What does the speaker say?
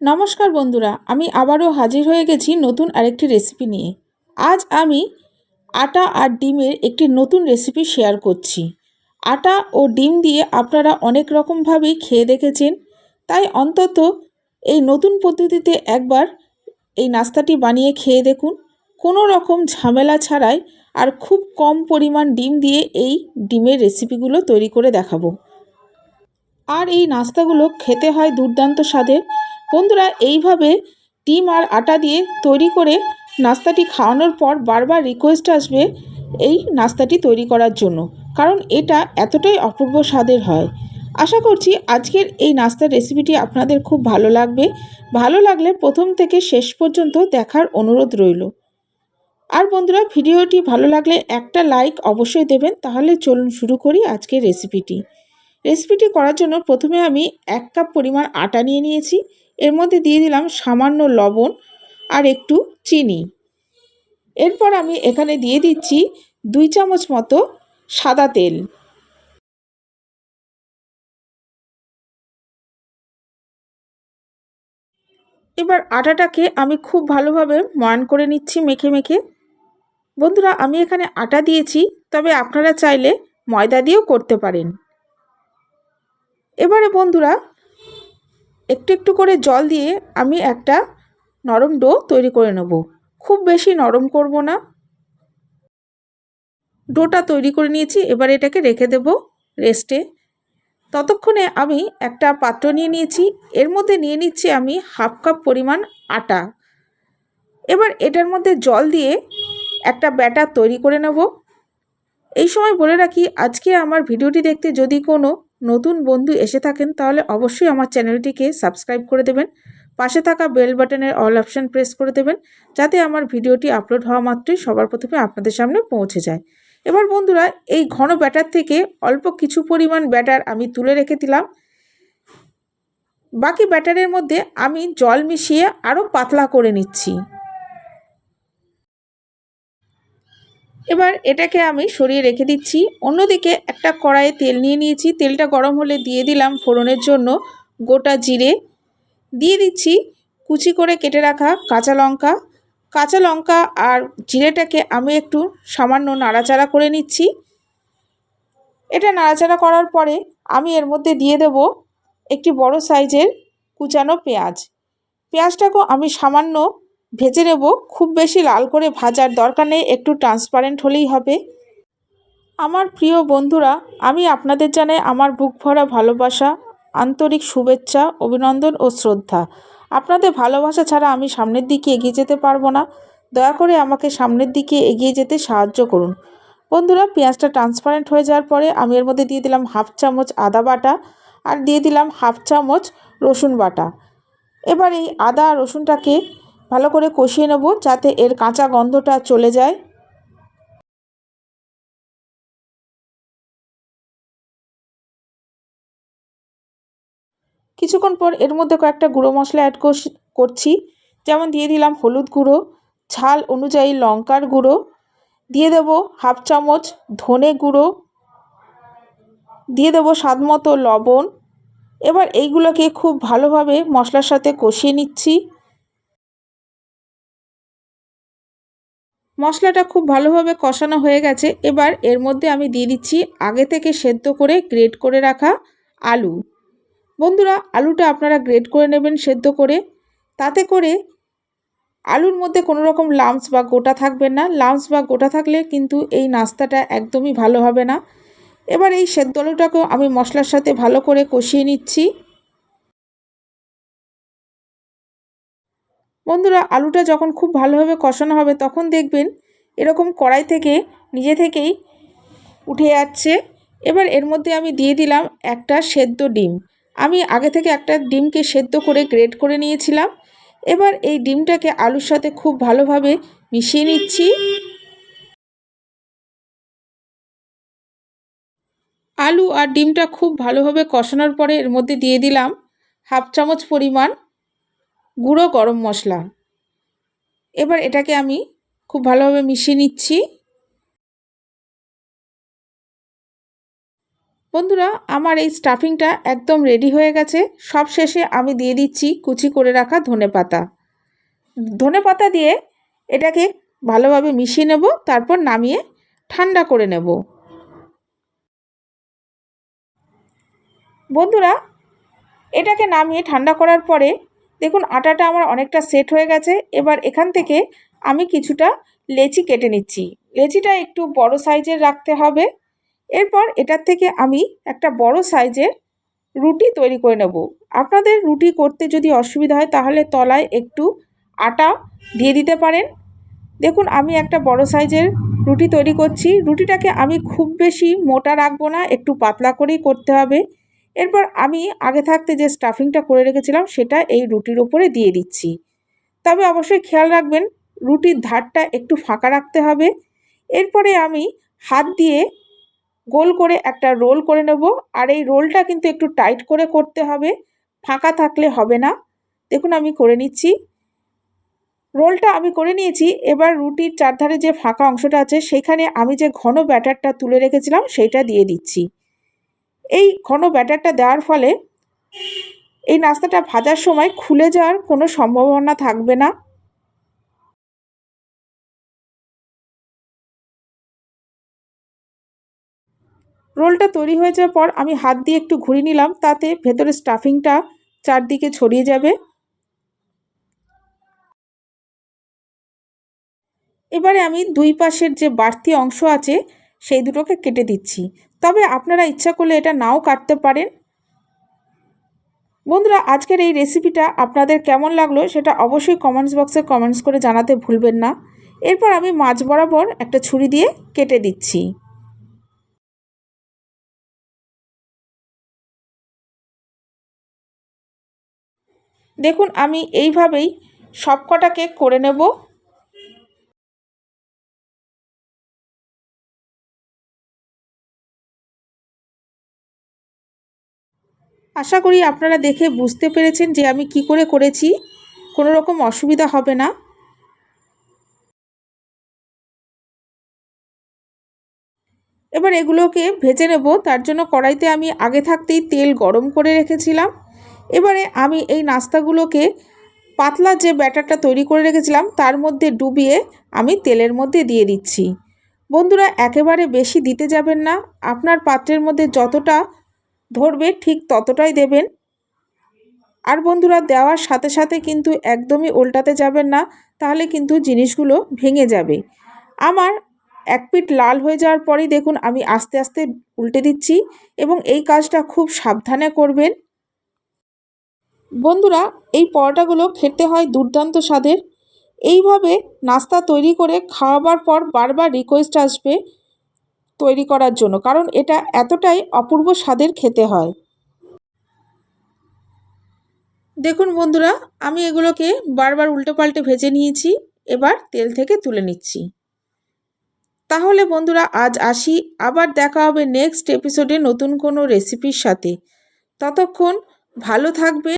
নমস্কার বন্ধুরা, আমি আবারও হাজির হয়ে গেছি নতুন আরেকটি রেসিপি নিয়ে। আজ আমি আটা আর ডিমের একটি নতুন রেসিপি শেয়ার করছি। আটা ও ডিম দিয়ে আপনারা অনেক রকমভাবেই খেয়ে দেখেছেন, তাই অন্তত এই নতুন পদ্ধতিতে একবার এই নাস্তাটি বানিয়ে খেয়ে দেখুন। কোনো রকম ঝামেলা ছাড়াই আর খুব কম পরিমাণ ডিম দিয়ে এই ডিমের রেসিপিগুলো তৈরি করে দেখাবো। আর এই নাস্তাগুলো খেতে হয় দুর্দান্ত স্বাদের বন্ধুরা, এইভাবে ডিম আর আটা দিয়ে তৈরি করে নাস্তাটি খাওয়ানোর পর বারবার রিকোয়েস্ট আসবে এই নাস্তাটি তৈরি করার জন্য। কারণ এটা এতটাই অপূর্ব স্বাদের হয়। আশা করছি আজকের এই নাস্তার রেসিপিটি আপনাদের খুব ভালো লাগবে। ভালো লাগলে প্রথম থেকে শেষ পর্যন্ত দেখার অনুরোধ রইল। আর বন্ধুরা, ভিডিওটি ভালো লাগলে একটা লাইক অবশ্যই দেবেন। তাহলে চলুন শুরু করি আজকের রেসিপিটি রেসিপিটি করার জন্য প্রথমে আমি এক কাপ পরিমাণ আটা নিয়ে নিয়েছি। এর মধ্যে দিয়ে দিলাম সামান্য লবণ আর একটু চিনি। এরপর আমি এখানে দিয়ে দিচ্ছি দুই চামচ মতো সাদা তেল। এবার আটাটাকে আমি খুব ভালোভাবে ময়ান করে নিচ্ছি মেখে মেখে। বন্ধুরা, আমি এখানে আটা দিয়েছি, তবে আপনারা চাইলে ময়দা দিয়েও করতে পারেন। এবারে বন্ধুরা একটু একটু করে জল দিয়ে আমি একটা নরম ডো তৈরি করে নেব। খুব বেশি নরম করব না। ডোটা তৈরি করে নিয়েছি, এবার এটাকে রেখে দেব রেস্টে। ততক্ষণে আমি একটা পাত্র নিয়ে নিয়েছি, এর মধ্যে নিয়ে নিচ্ছি আমি হাফ কাপ পরিমাণ আটা। এবার এটার মধ্যে জল দিয়ে একটা ব্যাটার তৈরি করে নেব। এই সময় বলে রাখি, আজকে আমার ভিডিওটি দেখতে যদি কোনো নতুন বন্ধু এসে থাকেন, তাহলে অবশ্যই আমার চ্যানেলটিকে সাবস্ক্রাইব করে দেবেন। পাশে থাকা বেল বাটনের অল অপশান প্রেস করে দেবেন, যাতে আমার ভিডিওটি আপলোড হওয়া মাত্রই সবার প্রথমে আপনাদের সামনে পৌঁছে যায়। এবার বন্ধুরা, এই ঘন ব্যাটার থেকে অল্প কিছু পরিমাণ ব্যাটার আমি তুলে রেখে দিলাম। বাকি ব্যাটারের মধ্যে আমি জল মিশিয়ে আরও পাতলা করে নিচ্ছি। এবার এটাকে আমি সরিয়ে রেখে দিচ্ছি। অন্যদিকে একটা কড়াইয়ে তেল নিয়ে নিয়েছি। তেলটা গরম হলে দিয়ে দিলাম ফোড়নের জন্য গোটা জিরে। দিয়ে দিচ্ছি কুচি করে কেটে রাখা কাঁচা লঙ্কা। কাঁচা লঙ্কা আর জিরেটাকে আমি একটু সামান্য নাড়াচাড়া করে নিচ্ছি। এটা নাড়াচাড়া করার পরে আমি এর মধ্যে দিয়ে দেব একটি বড় সাইজের কুচানো পেঁয়াজ। পেঁয়াজটাকেও আমি সামান্য ভেজে নেব। খুব বেশি লাল করে ভাজার দরকার নেই, একটু ট্রান্সপারেন্ট হলেই হবে। আমার প্রিয় বন্ধুরা, আমি আপনাদের জানাই আমার বুক ভরা ভালোবাসা, আন্তরিক শুভেচ্ছা, অভিনন্দন ও শ্রদ্ধা। আপনাদের ভালোবাসা ছাড়া আমি সামনের দিকে এগিয়ে যেতে পারব না। দয়া করে আমাকে সামনের দিকে এগিয়ে যেতে সাহায্য করুন। বন্ধুরা, পেঁয়াজটা ট্রান্সপারেন্ট হয়ে যাওয়ার পরে আমি এর মধ্যে দিয়ে দিলাম হাফ চামচ আদা বাটা আর দিয়ে দিলাম হাফ চামচ রসুন বাটা। এবার এই আদা রসুনটাকে ভালো করে কষিয়ে নেব যাতে এর কাঁচা গন্ধটা চলে যায়। কিছুক্ষণ পর এর মধ্যে কয়েকটা গুঁড়ো মশলা অ্যাড করছি। যেমন দিয়ে দিলাম হলুদ গুঁড়ো, ঝাল অনুযায়ী লঙ্কার গুঁড়ো, দিয়ে দেব হাফ চামচ ধনে গুঁড়ো, দিয়ে দেবো স্বাদ মতো লবণ। এবার এইগুলোকে খুব ভালোভাবে মশলার সাথে কষিয়ে নিচ্ছি। মশলাটা খুব ভালোভাবে কষানো হয়ে গেছে। এবার এর মধ্যে আমি দিয়ে দিচ্ছি আগে থেকে সেদ্ধ করে গ্রেট করে রাখা আলু। বন্ধুরা, আলুটা আপনারা গ্রেট করে নেবেন সেদ্ধ করে। তাতে করে আলুর মধ্যে কোনো রকম লামস বা গোটা থাকবে না। লামস বা গোটা থাকলে কিন্তু এই নাস্তাটা একদমই ভালো হবে না। এবার এই সেদ্ধ আলুটাকেও আমি মশলার সাথে ভালো করে কষিয়ে নিচ্ছি। বন্ধুরা, আলুটা যখন খুব ভালোভাবে কষানো হবে, তখন দেখবেন এরকম কড়াই থেকে, নিজে থেকেই উঠে যাচ্ছে। এবার এর মধ্যে আমি দিয়ে দিলাম একটা সেদ্ধ ডিম। আমি আগে থেকে একটা ডিমকে সেদ্ধ করে গ্রেট করে নিয়েছিলাম। এবার এই ডিমটাকে আলুর সাথে খুব ভালোভাবে মিশিয়ে নিচ্ছি। আলু আর ডিমটা খুব ভালোভাবে কষানোর পরে এর মধ্যে দিয়ে দিলাম হাফ চামচ পরিমাণ গুঁড়ো গরম মশলা। এবার এটাকে আমি খুব ভালোভাবে মিশিয়ে নিচ্ছি। বন্ধুরা, আমার এই স্টাফিংটা একদম রেডি হয়ে গেছে। সব শেষে আমি দিয়ে দিচ্ছি কুচি করে রাখা ধনে পাতা। ধনে পাতা দিয়ে এটাকে ভালোভাবে মিশিয়ে নেব, তারপর নামিয়ে ঠান্ডা করে নেব। বন্ধুরা, এটাকে নামিয়ে ঠান্ডা করার পরে দেখুন, আটাটা আমার অনেকটা সেট হয়ে গেছে। এবার এখান থেকে আমি কিছুটা লেচি কেটে নিচ্ছি। লেচিটা একটু বড় সাইজের রাখতে হবে। এরপর এটার থেকে আমি একটা বড় সাইজের রুটি তৈরি করে নেব। আপনাদের রুটি করতে যদি অসুবিধা হয়, তাহলে তলায় একটু আটা দিয়ে দিতে পারেন। দেখুন, আমি একটা বড় সাইজের রুটি তৈরি করছি। রুটিটাকে আমি খুব বেশি মোটা রাখব না, একটু পাতলা করেই করতে হবে। এরপর আমি আগে থাকতে যে স্টাফিংটা করে রেখেছিলাম, সেটা এই রুটির ওপরে দিয়ে দিচ্ছি। তবে অবশ্যই খেয়াল রাখবেন, রুটির ধারটা একটু ফাঁকা রাখতে হবে। এরপরে আমি হাত দিয়ে গোল করে একটা রোল করে নেব, আর এই রোলটা কিন্তু একটু টাইট করে করতে হবে, ফাঁকা থাকলে হবে না। দেখুন, আমি করে নিচ্ছি। রোলটা আমি করে নিয়েছি, এবার রুটির চারধারে যে ফাঁকা অংশটা আছে, সেখানে আমি যে ঘন ব্যাটারটা তুলে রেখেছিলাম সেইটা দিয়ে দিচ্ছি। এই ঘন ব্যাটারটা দেওয়ার ফলে এই নাস্তাটা ভাজার সময় খুলে যাওয়ার কোনো সম্ভাবনা থাকবে না। রোলটা তৈরি হয়ে যাওয়ার পর আমি হাত দিয়ে একটু ঘুরিয়ে নিলাম, তাতে ভেতরে স্টাফিংটা চারদিকে ছড়িয়ে যাবে। এবারে আমি দুই পাশের যে বাড়তি অংশ আছে সেই দুটোকে কেটে দিচ্ছি। তবে আপনারা ইচ্ছা করলে এটা নাও কাটতে পারেন। বন্ধুরা, আজকের এই রেসিপিটা আপনাদের কেমন লাগল সেটা অবশ্যই কমেন্টস বক্সে কমেন্টস করে জানাতে ভুলবেন না। এরপর আমি মাছ বরাবর একটা ছুরি দিয়ে কেটে দিচ্ছি। দেখুন, আমি এইভাবেই সব কটা কেক করে নেব। আশা করি আপনারা দেখে বুঝতে পেরেছেন যে আমি কি করে করেছি। কোনো রকম অসুবিধা হবে না। এবার এগুলোকে ভেজে নেব। তার জন্য কড়াইতে আমি আগে থাকতেই তেল গরম করে রেখেছিলাম। এবারে আমি এই নাস্তাগুলোকে পাতলা যে ব্যাটারটা তৈরি করে রেখেছিলাম, তার মধ্যে ডুবিয়ে আমি তেলের মধ্যে দিয়ে দিচ্ছি। বন্ধুরা, একেবারে বেশি দিতে যাবেন না। আপনার পাত্রের মধ্যে যতটা ধরবে, ঠিক ততটাই দেবেন। আর বন্ধুরা, দেওয়ার সাথে সাথে কিন্তু একদমই উল্টাতে যাবেন না, তাহলে কিন্তু জিনিসগুলো ভেঙে যাবে। আমার এক পিঠ লাল হয়ে যাওয়ার পরেই দেখুন, আমি আস্তে আস্তে উল্টে দিচ্ছি এবং এই কাজটা খুব সাবধানে করবেন। বন্ধুরা, এই পরোটাগুলো খেতে হয় দুর্দান্ত স্বাদের। এইভাবে নাস্তা তৈরি করে খাওয়াবার পর বারবার রিকোয়েস্ট আসবে তৈরি করার জন্য, কারণ এটা এতটাই অপূর্ব স্বাদের খেতে হয়। দেখুন বন্ধুরা, আমি এগুলোকে বারবার উল্টে পাল্টে ভেজে নিয়েছি, এবার তেল থেকে তুলে নিচ্ছি। তাহলে বন্ধুরা, আজ আসি, আবার দেখা হবে নেক্সট এপিসোডে নতুন কোনো রেসিপির সাথে। ততক্ষণ ভালো থাকবে